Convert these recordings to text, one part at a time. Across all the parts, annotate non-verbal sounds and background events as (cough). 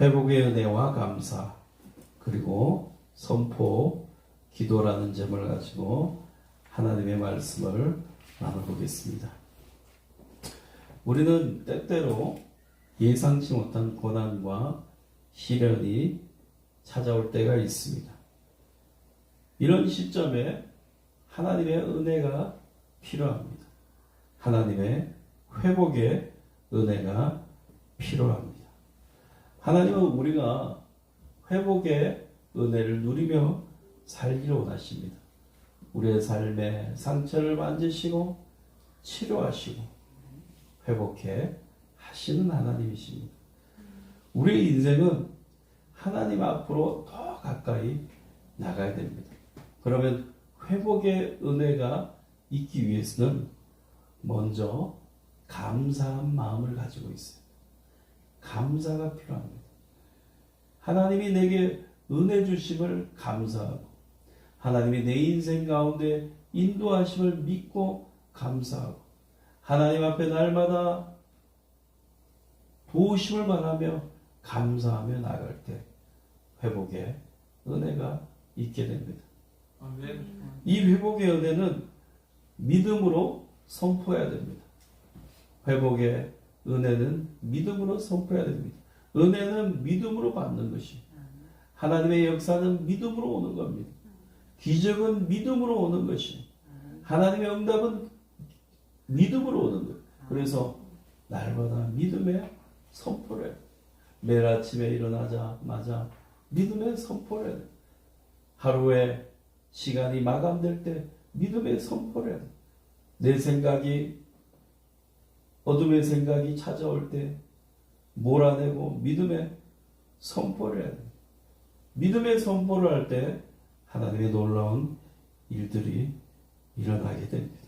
회복의 은혜와 감사 그리고 선포 기도라는 점을 가지고 하나님의 말씀을 나눠보겠습니다. 우리는 때때로 예상치 못한 고난과 시련이 찾아올 때가 있습니다. 이런 시점에 하나님의 은혜가 필요합니다. 하나님의 회복의 은혜가 필요합니다. 하나님은 우리가 회복의 은혜를 누리며 살기를 원하십니다. 우리의 삶의 상처를 만지시고 치료하시고 회복해 하시는 하나님이십니다. 우리의 인생은 하나님 앞으로 더 가까이 나가야 됩니다. 그러면 회복의 은혜가 있기 위해서는 먼저 감사한 마음을 가지고 있어요. 감사가 필요합니다. 하나님이 내게 은혜 주심을 감사하고 하나님이 내 인생 가운데 인도하심을 믿고 감사하고 하나님 앞에 날마다 도우심을 바라며 감사하며 나갈 때 회복의 은혜가 있게 됩니다. 이 회복의 은혜는 믿음으로 선포해야 됩니다. 회복의 은혜는 믿음으로 선포해야 됩니다. 은혜는 믿음으로 받는 것이 하나님의 역사는 믿음으로 오는 겁니다. 기적은 믿음으로 오는 것이 하나님의 응답은 믿음으로 오는 것. 그래서 날마다 믿음의 선포를. 매일 아침에 일어나자마자 믿음의 선포를. 하루에 시간이 마감될 때 믿음의 선포를. 내 생각이 어둠의 생각이 찾아올 때 몰아내고 믿음의 선포를 해야 돼. 믿음의 선포를 할 때 하나님의 놀라운 일들이 일어나게 됩니다.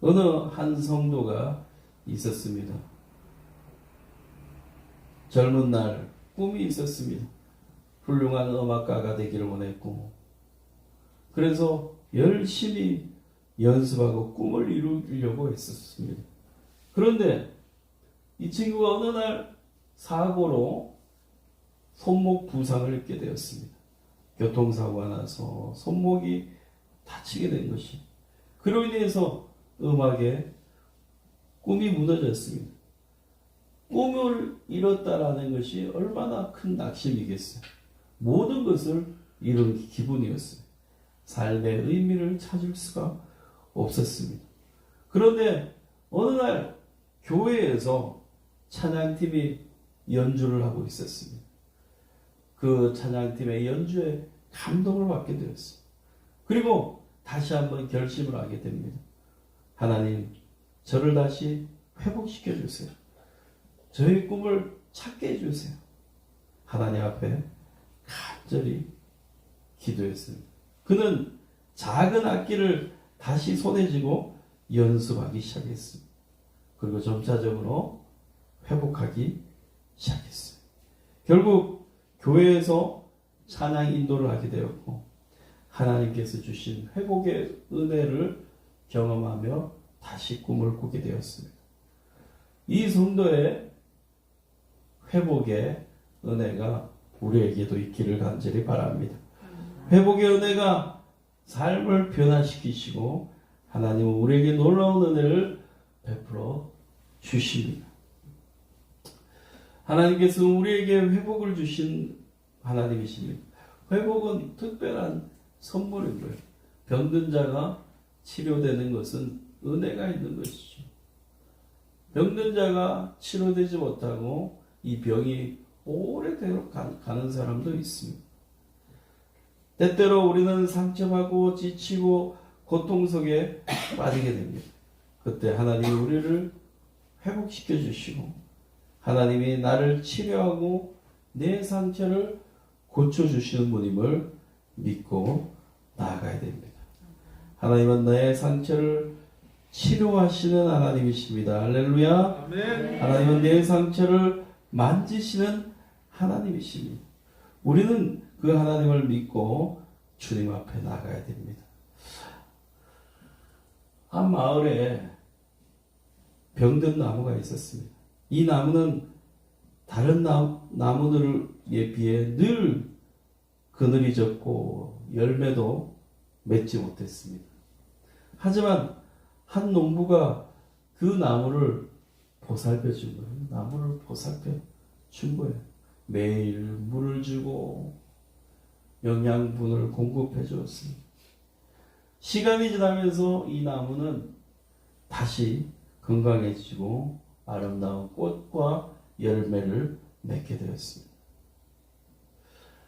어느 한 성도가 있었습니다. 젊은 날 꿈이 있었습니다. 훌륭한 음악가가 되기를 원했고, 그래서 열심히 연습하고 꿈을 이루려고 했었습니다. 그런데 이 친구가 어느 날 사고로 손목 부상을 입게 되었습니다. 교통사고가 나서 손목이 다치게 된 것이. 그로 인해서 음악에 꿈이 무너졌습니다. 꿈을 잃었다라는 것이 얼마나 큰 낙심이겠어요. 모든 것을 잃은 기분이었어요. 삶의 의미를 찾을 수가 없었습니다. 그런데 어느 날 교회에서 찬양팀이 연주를 하고 있었습니다. 그 찬양팀의 연주에 감동을 받게 되었어요. 그리고 다시 한번 결심을 하게 됩니다. 하나님, 저를 다시 회복시켜 주세요. 저의 꿈을 찾게 해주세요. 하나님 앞에 간절히 기도했습니다. 그는 작은 악기를 다시 손에 쥐고 연습하기 시작했습니다. 그리고 점차적으로 회복하기 시작했어요. 결국 교회에서 찬양 인도를 하게 되었고 하나님께서 주신 회복의 은혜를 경험하며 다시 꿈을 꾸게 되었습니다. 이 성도의 회복의 은혜가 우리에게도 있기를 간절히 바랍니다. 회복의 은혜가 삶을 변화시키시고 하나님은 우리에게 놀라운 은혜를 베풀어 주십니다. 하나님께서 우리에게 회복을 주신 하나님이십니다. 회복은 특별한 선물인 거예요. 병든 자가 치료되는 것은 은혜가 있는 것이죠. 병든 자가 치료되지 못하고 이 병이 오래도록 가는 사람도 있습니다. 때때로 우리는 상처받고 지치고 고통 속에 (coughs) 빠지게 됩니다. 그때 하나님이 우리를 회복시켜 주시고 하나님이 나를 치료하고 내 상처를 고쳐 주시는 분임을 믿고 나아가야 됩니다. 하나님은 나의 상처를 치료하시는 하나님이십니다. 할렐루야. 아멘. 하나님은 내 상처를 만지시는 하나님이십니다. 우리는 그 하나님을 믿고 주님 앞에 나가야 됩니다. 한 마을에 병든 나무가 있었습니다. 이 나무는 다른 나, 나무들에 비해 늘 그늘이 적고 열매도 맺지 못했습니다. 하지만 한 농부가 그 나무를 보살펴 준 거예요. 나무를 보살펴 준 거예요. 매일 물을 주고 영양분을 공급해 주었습니다. 시간이 지나면서 이 나무는 다시 건강해지고 아름다운 꽃과 열매를 맺게 되었습니다.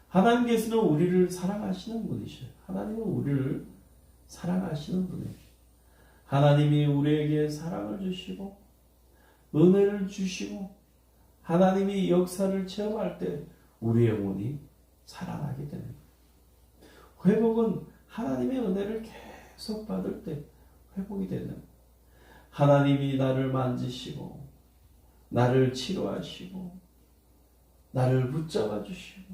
하나님께서는 우리를 사랑하시는 분이셔요. 하나님은 우리를 사랑하시는 분이에요. 하나님이 우리에게 사랑을 주시고 은혜를 주시고 하나님이 역사를 체험할 때 우리 영혼이 살아나게 되는 거예요. 회복은 하나님의 은혜를 계속 받을 때 회복이 되는. 하나님이 나를 만지시고 나를 치료하시고 나를 붙잡아 주시고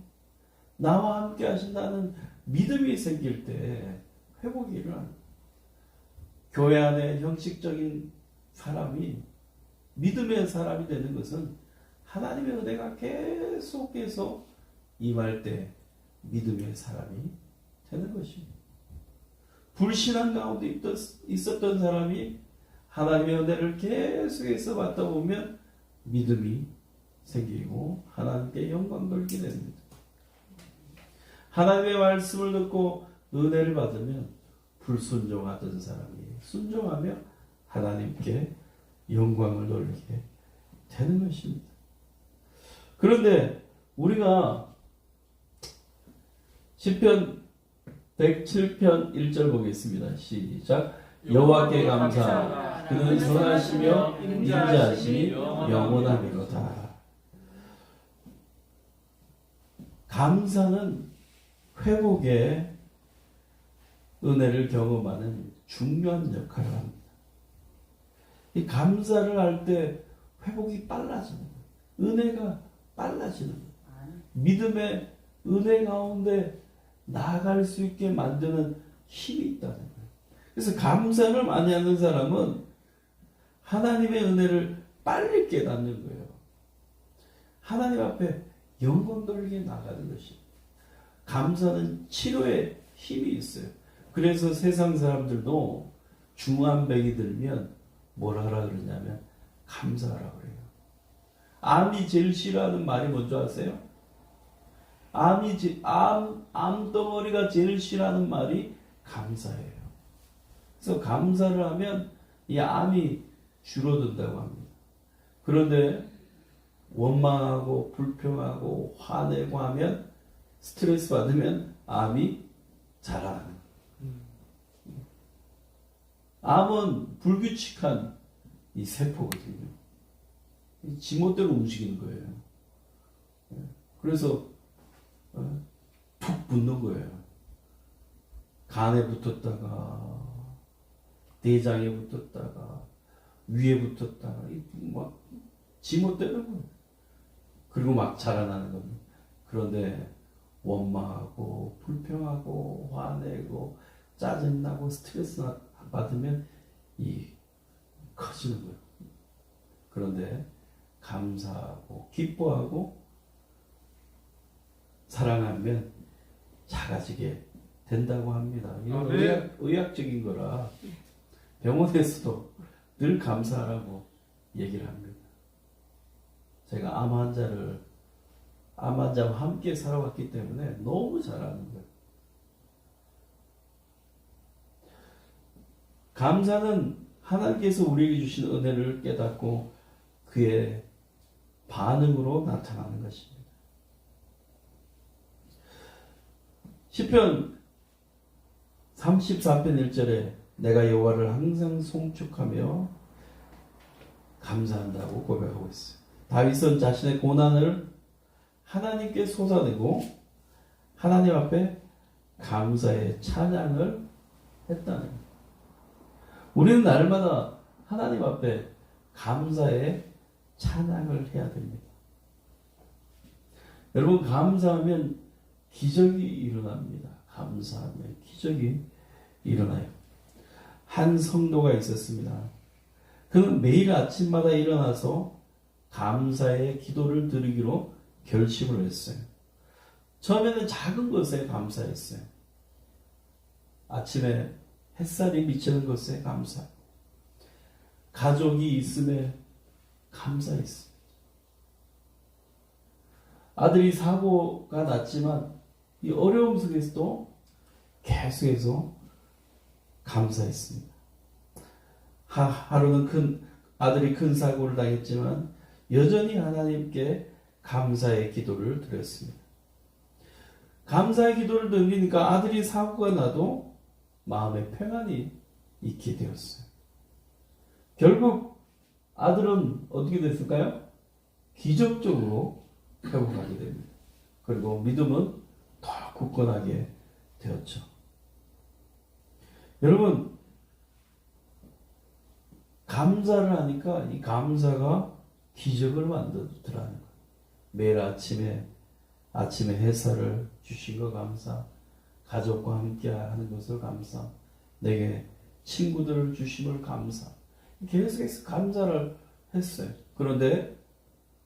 나와 함께 하신다는 믿음이 생길 때 회복이 거예요. 교회 안에 형식적인 사람이 믿음의 사람이 되는 것은 하나님의 은혜가 계속해서 임할 때 믿음의 사람이 되는 것입니다. 불신앙 가운데 있던- 있었던 사람이 하나님의 은혜를 계속해서 받다 보면 믿음이 생기고 하나님께 영광 돌게 됩니다. 하나님의 말씀을 듣고 은혜를 받으면 불순종하던 사람이 순종하며 하나님께 영광을 돌리게 되는 것입니다. 그런데 우리가 시편 107편 1절 보겠습니다. 시작. 여호와께 감사. 그는 선하시며 인자하심이 영원하리로다. 감사는 회복의 은혜를 경험하는 중요한 역할을 합니다. 이 감사를 할 때 회복이 빨라지는 거예요. 은혜가 빨라지는 거예요. 믿음의 은혜 가운데 나아갈 수 있게 만드는 힘이 있다는 거예요. 그래서 감사를 많이 하는 사람은 하나님의 은혜를 빨리 깨닫는 거예요. 하나님 앞에 영광 돌리게 나가는 것이. 감사는 치료에 힘이 있어요. 그래서 세상 사람들도 중환병이 들면 뭘 하라 그러냐면 감사하라 그래요. 암이 제일 싫어하는 말이 뭔지 아세요? 암이 제- 암, 암덩어리가 제일 싫어하는 말이 감사예요. 그래서 감사를 하면 이 암이 줄어든다고 합니다. 그런데 원망하고 불평하고 화내고 하면 스트레스 받으면 암이 자라는 거예요. 암은 불규칙한 이 세포거든요. 이 지멋대로 움직이는 거예요. 예. 그래서 어, 푹 붙는 거예요. 간에 붙었다가 대장에 붙었다가 위에 붙었다가 이막 지멋대로. 그리고 막 자라나는 겁니다. 그런데 원망하고 불평하고 화내고 짜증나고 스트레스 나- 받으면 이 커지는 거예요. 그런데 감사하고 기뻐하고 사랑하면 작아지게 된다고 합니다. 이건. 의학, 의학적인 거라 병원에서도 늘 감사하라고 얘기를 합니다. 제가 암 환자를 암 환자와 함께 살아왔기 때문에 너무 잘 아는 거예요. 감사는 하나님께서 우리에게 주신 은혜를 깨닫고 그의 반응으로 나타나는 것입니다. 시편 34편 1절에 내가 여호와를 항상 송축하며 감사한다고 고백하고 있어요. 다윗은 자신의 고난을 하나님께 쏟아내고 하나님 앞에 감사의 찬양을 했다는 거예요. 우리는 날마다 하나님 앞에 감사의 찬양을 해야 됩니다. 여러분 감사하면 기적이 일어납니다. 감사하면 기적이 일어나요. 한 성도가 있었습니다. 그는 매일 아침마다 일어나서 감사의 기도를 드리기로 결심을 했어요. 처음에는 작은 것에 감사했어요. 아침에 햇살이 비치는 것에 감사. 가족이 있음에 감사했어요. 아들이 사고가 났지만 이 어려움 속에서도 계속해서 감사했습니다. 하, 하루는 큰 아들이 큰 사고를 당했지만 여전히 하나님께 감사의 기도를 드렸습니다. 감사의 기도를 드리니까 아들이 사고가 나도 마음에 평안이 있게 되었어요. 결국 아들은 어떻게 됐을까요? 기적적으로 회복하게 됩니다. 그리고 믿음은 더 굳건하게 되었죠. 여러분, 감사를 하니까 이 감사가 기적을 만들더라는 거예요. 매일 아침에 아침에 햇살을 주신 거 감사, 가족과 함께 하는 것을 감사, 내게 친구들을 주심을 감사. 계속해서 감사를 했어요. 그런데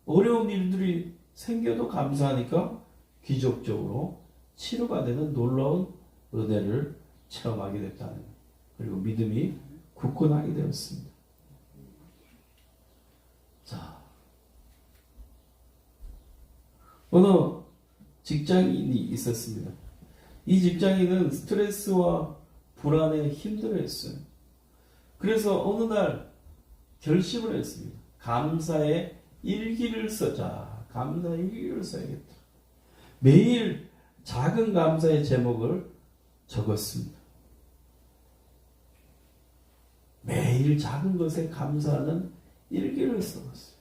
어려운 일들이 생겨도 감사하니까 기적적으로 치료가 되는 놀라운 은혜를 체험하게 됐다는. 그리고 믿음이 굳건하게 되었습니다. 자, 어느 직장인이 있었습니다. 이 직장인은 스트레스와 불안에 힘들어했어요. 그래서 어느 날 결심을 했습니다. 감사의 일기를 써자. 감사의 일기를 써야겠다. 매일 작은 감사의 제목을 적었습니다. 매일 작은 것에 감사하는 일기를 써봤어요.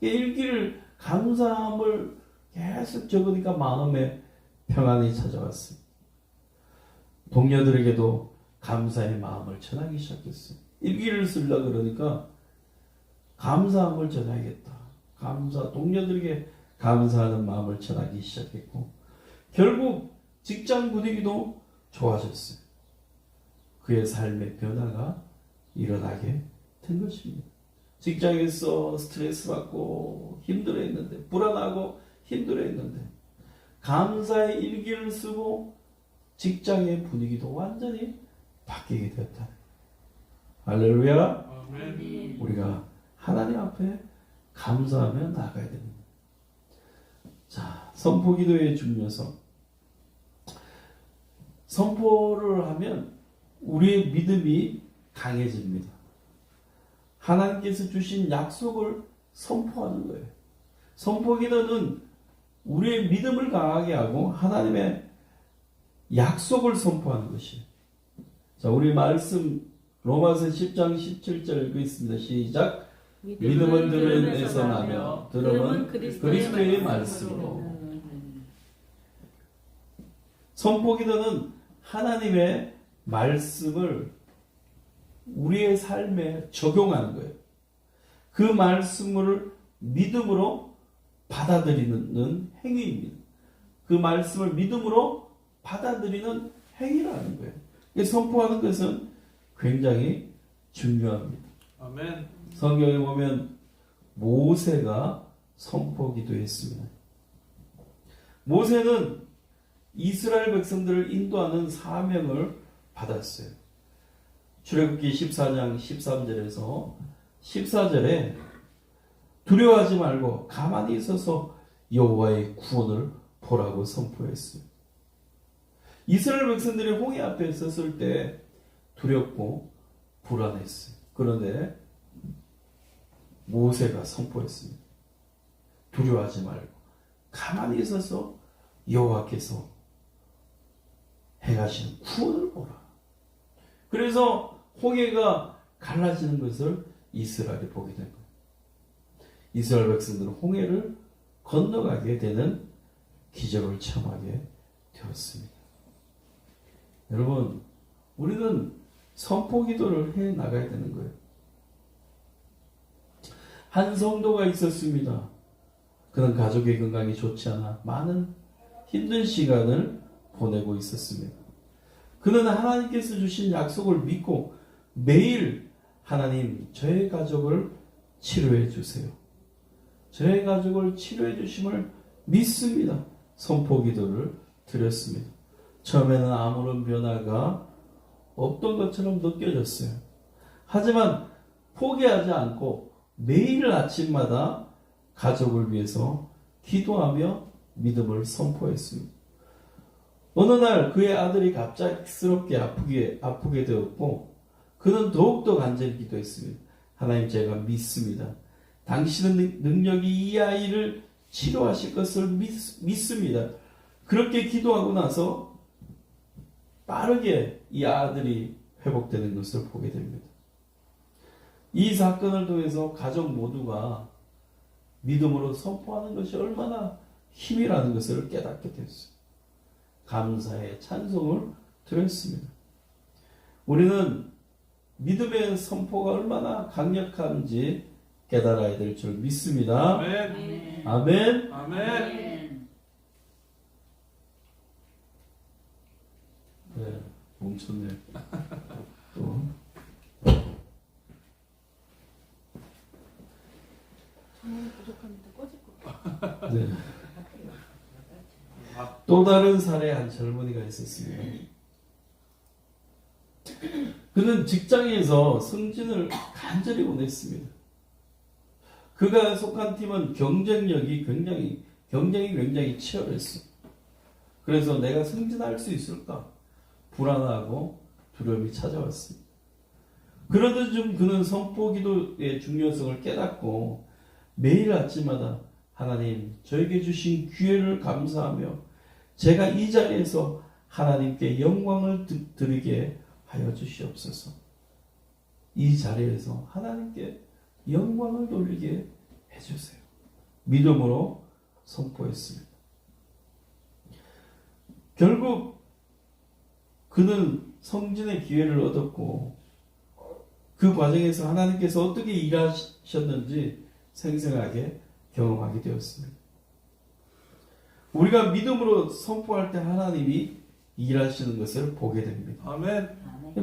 이 일기를 감사함을 계속 적으니까 마음에 평안이 찾아왔습니다. 동료들에게도 감사의 마음을 전하기 시작했어요. 일기를 쓰려 그러니까 감사함을 전하겠다. 감사, 동료들에게 감사하는 마음을 전하기 시작했고, 결국 직장 분위기도 좋아졌어요. 그의 삶의 변화가 일어나게 된 것입니다. 직장에서 스트레스 받고 힘들어 했는데, 불안하고 힘들어 했는데, 감사의 일기를 쓰고 직장의 분위기도 완전히 바뀌게 되었다. 할렐루야. 아멘. 우리가 하나님 앞에 감사하며 나가야 됩니다. 자, 선포 기도의 중요성. 선포를 하면 우리의 믿음이 강해집니다. 하나님께서 주신 약속을 선포하는 거예요. 선포 기도는 우리의 믿음을 강하게 하고 하나님의 약속을 선포하는 것이에요. 자, 우리 말씀 로마서 10장 17절 읽겠습니다. 시작. 믿음은 들은 데서 나며 들음은 그리스도의 말씀으로. 선포 기도는 하나님의 말씀을 우리의 삶에 적용하는 거예요. 그 말씀을 믿음으로 받아들이는 행위입니다. 그 말씀을 믿음으로 받아들이는 행위라는 거예요. 이 선포하는 것은 굉장히 중요합니다. 아멘. 성경에 보면 모세가 선포 기도 했습니다. 모세는 이스라엘 백성들을 인도하는 사명을 받았어요. 출애굽기 14장 13절에서 14절에 두려워하지 말고 가만히 있어서 여호와의 구원을 보라고 선포했어요. 이스라엘 백성들이 홍해 앞에 섰을 때 두렵고 불안했어요. 그런데 모세가 선포했습니다. 두려워하지 말고 가만히 있어서 여호와께서 행하시는 구원을 보라. 그래서 홍해가 갈라지는 것을 이스라엘이 보게 된 거예요. 이스라엘 백성들은 홍해를 건너가게 되는 기적을 체험하게 되었습니다. 여러분, 우리는 선포 기도를 해 나가야 되는 거예요. 한 성도가 있었습니다. 그는 가족의 건강이 좋지 않아 많은 힘든 시간을 보내고 있었습니다. 그는 하나님께서 주신 약속을 믿고 매일 하나님 저의 가족을 치료해 주세요. 저의 가족을 치료해 주심을 믿습니다. 선포 기도를 드렸습니다. 처음에는 아무런 변화가 없던 것처럼 느껴졌어요. 하지만 포기하지 않고 매일 아침마다 가족을 위해서 기도하며 믿음을 선포했습니다. 어느 날 그의 아들이 갑작스럽게 아프게, 아프게 되었고, 그는 더욱더 간절히 기도했습니다. 하나님 제가 믿습니다. 당신은 능- 능력이 이 아이를 치료하실 것을 믿, 믿습니다. 그렇게 기도하고 나서 빠르게 이 아들이 회복되는 것을 보게 됩니다. 이 사건을 통해서 가족 모두가 믿음으로 선포하는 것이 얼마나 힘이라는 것을 깨닫게 됐어요. 감사의 찬송을 드렸습니다. 우리는 믿음의 선포가 얼마나 강력한지 깨달아야 될 줄 믿습니다. 아멘. 아멘. 아멘. 네, 멈췄네. (laughs) 또. 정말 부족합니다. 꺼질 것 같아요. (laughs) 네. 또 다른 사례 한 젊은이가 있었습니다. 그는 직장에서 승진을 간절히 원했습니다. 그가 속한 팀은 경쟁력이 굉장히 경쟁이 굉장히 치열했어. 그래서 내가 승진할 수 있을까 불안하고 두려움이 찾아왔습니다. 그러던 중 그는 선포 기도의 중요성을 깨닫고 매일 아침마다 하나님 저에게 주신 기회를 감사하며 제가 이 자리에서 하나님께 영광을 드- 드리게 하여 주시옵소서. 이 자리에서 하나님께 영광을 돌리게 해주세요. 믿음으로 선포했습니다. 결국 그는 성진의 기회를 얻었고 그 과정에서 하나님께서 어떻게 일하셨는지 생생하게 경험하게 되었습니다. 우리가 믿음으로 선포할 때 하나님이 일하시는 것을 보게 됩니다. 아멘.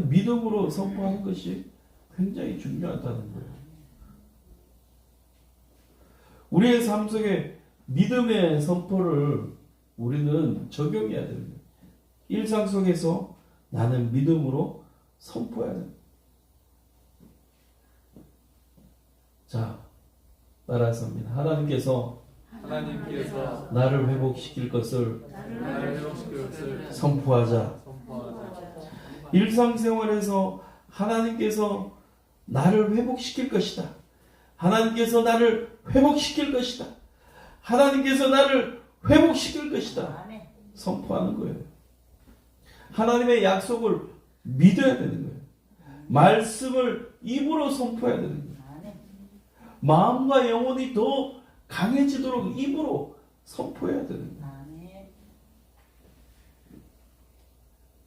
믿음으로 선포하는 것이 굉장히 중요하다는 거예요. 우리의 삶 속에 믿음의 선포를 우리는 적용해야 됩니다. 일상 속에서 나는 믿음으로 선포해야 됩니다. 자, 따라서 합니다. 하나님께서 하나님께서 나를 회복시킬 것을 나를 회복시킬 것을 선포하자. 선포하자. 일상생활에서 하나님께서 나를 회복시킬 것이다. 하나님께서 나를 회복시킬 것이다. 하나님께서 나를 회복시킬 것이다. 선포하는 거예요. 하나님의 약속을 믿어야 되는 거예요. 말씀을 입으로 선포해야 되는 거예요. 마음과 영혼이 더 강해지도록 입으로 선포해야 되는 거예요.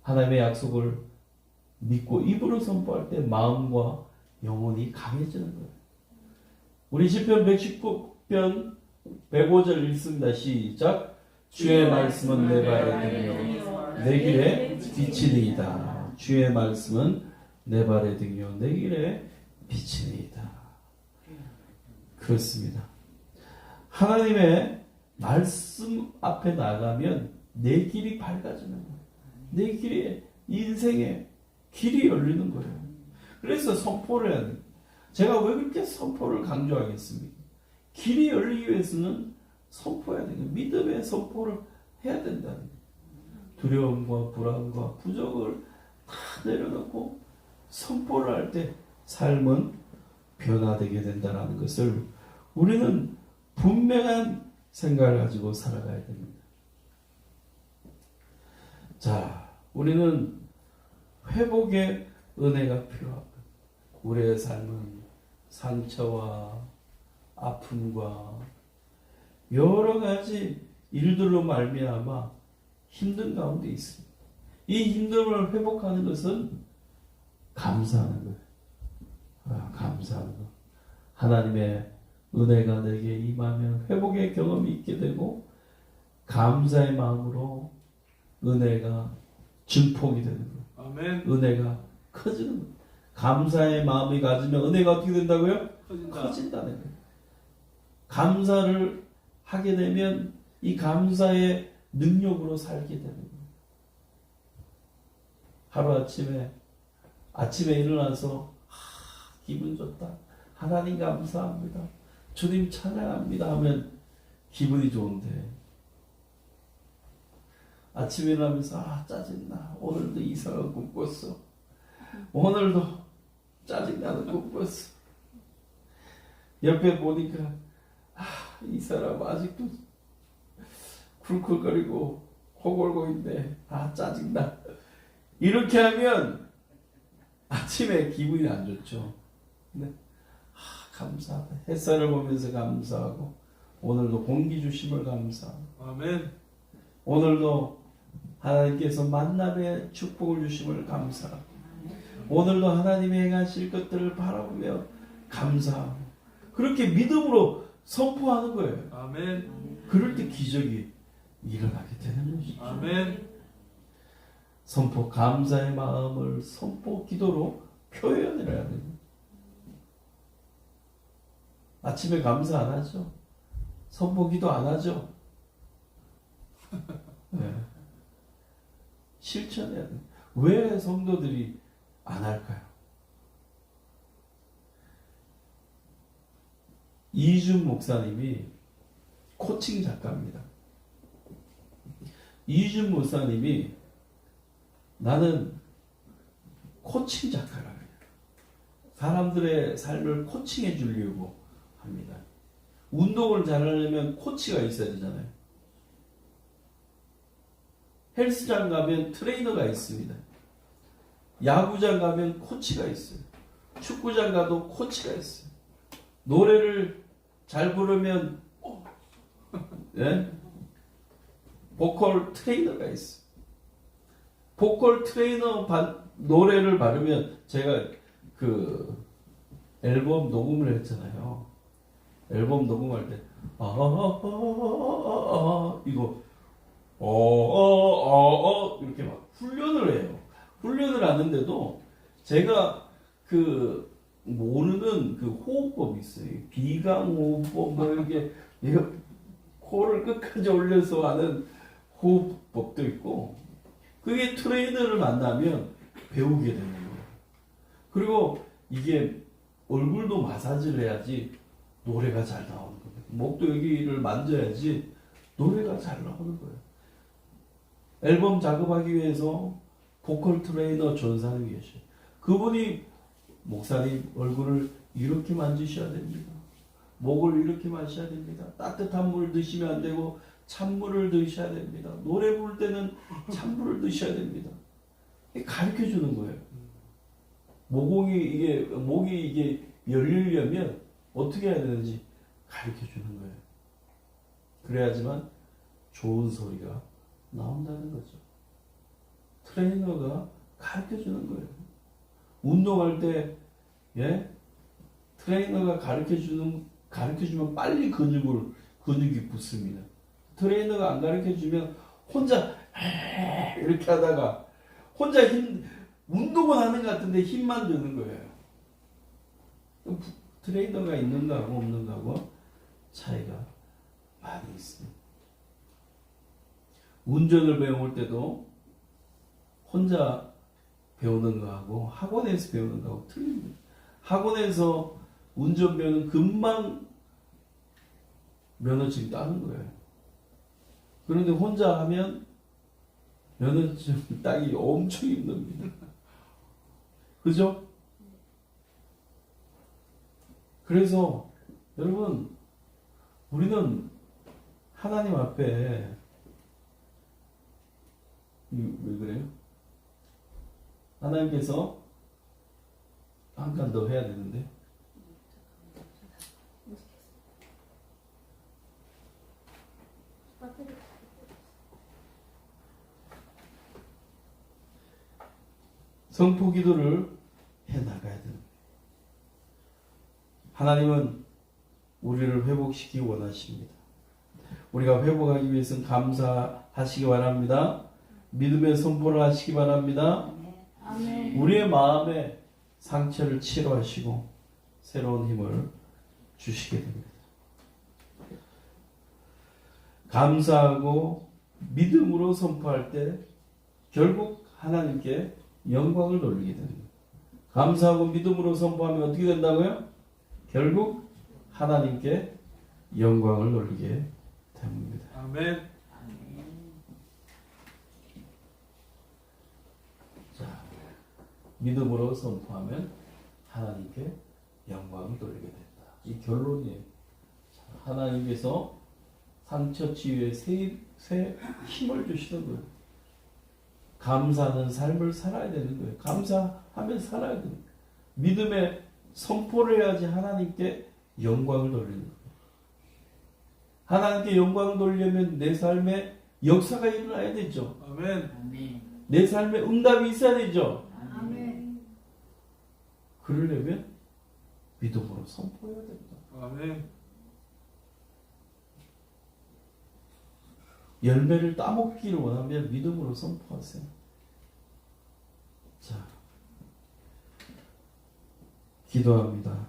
하나님의 약속을 믿고 입으로 선포할 때 마음과 영혼이 강해지는 거예요. 우리 시편 119편 105절 읽습니다. 시작. 주의 말씀은 내 발에 등이요 내 길에 빛이니이다. 주의 말씀은 내 발에 등이요 내 길에 빛이니이다. 그렇습니다. 하나님의 말씀 앞에 나가면 내 길이 밝아지는 거예요. 내 길에 인생의 길이 열리는 거예요. 그래서 선포를 해야 돼요. 제가 왜 그렇게 선포를 강조하겠습니까? 길이 열리기 위해서는 선포해야 돼요. 믿음의 선포를 해야 된다는 거예요. 두려움과 불안과 부족을 다 내려놓고 선포를 할 때 삶은 변화되게 된다는 것을 우리는 분명한 생각을 가지고 살아가야 됩니다. 자, 우리는 회복의 은혜가 필요합니다. 우리의 삶은 상처와 아픔과 여러 가지 일들로 말미암아 힘든 가운데 있습니다. 이 힘듦을 회복하는 것은 감사하는 거예요. 아, 감사하는 거. 하나님의 은혜가 내게 임하면 회복의 경험이 있게 되고 감사의 마음으로 은혜가 증폭이 되는 거예요. 아멘. 은혜가 커지는 거예요. 감사의 마음이 가지면 은혜가 어떻게 된다고요? 커진다. 커진다는 거예요. 감사를 하게 되면 이 감사의 능력으로 살게 되는 거예요. 하루아침에 아침에 일어나서 하, 기분 좋다. 하나님 감사합니다. 주님 찬양합니다 하면 기분이 좋은데 아침에 일어나면서 아 짜증나 오늘도 이상한 꿈 꿨어 오늘도 짜증나는 꿈 꿨어 옆에 보니까 아, 이 사람 아직도 쿨쿨거리고 코 골고 있네. 아, 짜증나. 이렇게 하면 아침에 기분이 안 좋죠. 네. 아, 감사하다. 햇살을 보면서 감사하고 오늘도 공기 주심을 감사하고 아멘. 오늘도 하나님께서 만남의 축복을 주심을 감사하고 오늘도 하나님이 행하실 것들을 바라보며 감사하고 그렇게 믿음으로 선포하는 거예요. 아멘. 그럴 때 기적이 일어나게 되는 것이죠. 아멘. 선포 감사의 마음을 선포 기도로 표현을 해야 돼요. 아침에 감사 안 하죠. 선포 기도 안 하죠. (laughs) 네. 실천해야 돼. 왜 성도들이 안 할까요? 이준 목사님이 코칭 작가입니다. 이준 목사님이 나는 코칭 작가라 그래요. 사람들의 삶을 코칭해 주려고 합니다. 운동을 잘하려면 코치가 있어야 되잖아요. 헬스장 가면 트레이너가 있습니다. 야구장 가면 코치가 있어요. 축구장 가도 코치가 있어요. 노래를 잘 부르면 예? 보컬 트레이너가 있어요. 보컬 트레이너 반- 노래를 바르면 제가 그 앨범 녹음을 했잖아요. 앨범 녹음할 때 아, 아, 아, 아, 아, 이거 어, 어, 어, 어, 이렇게 막 훈련을 해요. 훈련을 하는데도 제가 그 모르는 그 호흡법이 있어요. 비강 호흡법 뭐 이게 코를 끝까지 올려서 하는 호흡법도 있고 그게 트레이너를 만나면 배우게 되는 거예요. 그리고 이게 얼굴도 마사지를 해야지 노래가 잘 나오는 거예요. 목도 여기를 만져야지 노래가 잘 나오는 거예요. 앨범 작업하기 위해서 보컬 트레이너 전사님이 계셔요. 그분이 목사님 얼굴을 이렇게 만지셔야 됩니다. 목을 이렇게 마셔야 됩니다. 따뜻한 물 드시면 안 되고 찬물을 드셔야 됩니다. 노래 부를 때는 찬물을 드셔야 됩니다. 가르쳐 주는 거예요. 모공이 이게 목이 이게 열리려면 어떻게 해야 되는지 가르쳐 주는 거예요. 그래야지만 좋은 소리가 나온다는 거죠. 트레이너가 가르쳐 주는 거예요. 운동할 때 예? 트레이너가 가르쳐 주는 가르쳐 주면 빨리 근육을 근육이 붙습니다. 트레이너가 안 가르쳐 주면 혼자 이렇게 하다가 혼자 힘 운동은 하는 것 같은데 힘만 드는 거예요. 트레이너가 있는 거하고 없는 거하고 차이가 많이 있습니다. 운전을 배울 때도 혼자 배우는 거하고 학원에서 배우는 거하고 틀립니다. 학원에서 운전 배우는 금방 면허증 따는 거예요. 그런데 혼자 하면 면허증 (laughs) 따기 엄청 힘듭니다. 그죠? 그래서 여러분 우리는 하나님 앞에 이- 왜 그래요? 하나님께서 한 칸 더 해야 되는데 성포 기도를 해 나가야 됩니다. 하나님은 우리를 회복시키기 원하십니다. 우리가 회복하기 위해서는 감사하시기 바랍니다. 믿음의 선포를 하시기 바랍니다. 아멘. 우리의 마음에 상처를 치료하시고 새로운 힘을 주시게 됩니다. 감사하고 믿음으로 선포할 때 결국 하나님께 영광을 돌리게 됩니다. 감사하고 믿음으로 선포하면 어떻게 된다고요? 결국 하나님께 영광을 돌리게 됩니다. 아멘. 믿음으로 선포하면 하나님께 영광을 돌리게 된다. 이 결론이에요. 자, 하나님께서 상처 치유에 새, 새 힘을 주시는 거예요. 감사하는 삶을 살아야 되는 거예요. 감사하면 살아야 되는 거예요. 믿음의 선포를 해야지 하나님께 영광을 돌리는 거예요. 하나님께 영광을 돌리려면 내 삶에 역사가 일어나야 되죠. 아멘. 내 삶에 응답이 있어야 되죠. 그러려면 믿음으로 선포해야 됩니다. 아멘. 열매를 따먹기를 원하면 믿음으로 선포하세요. 자, 기도합니다.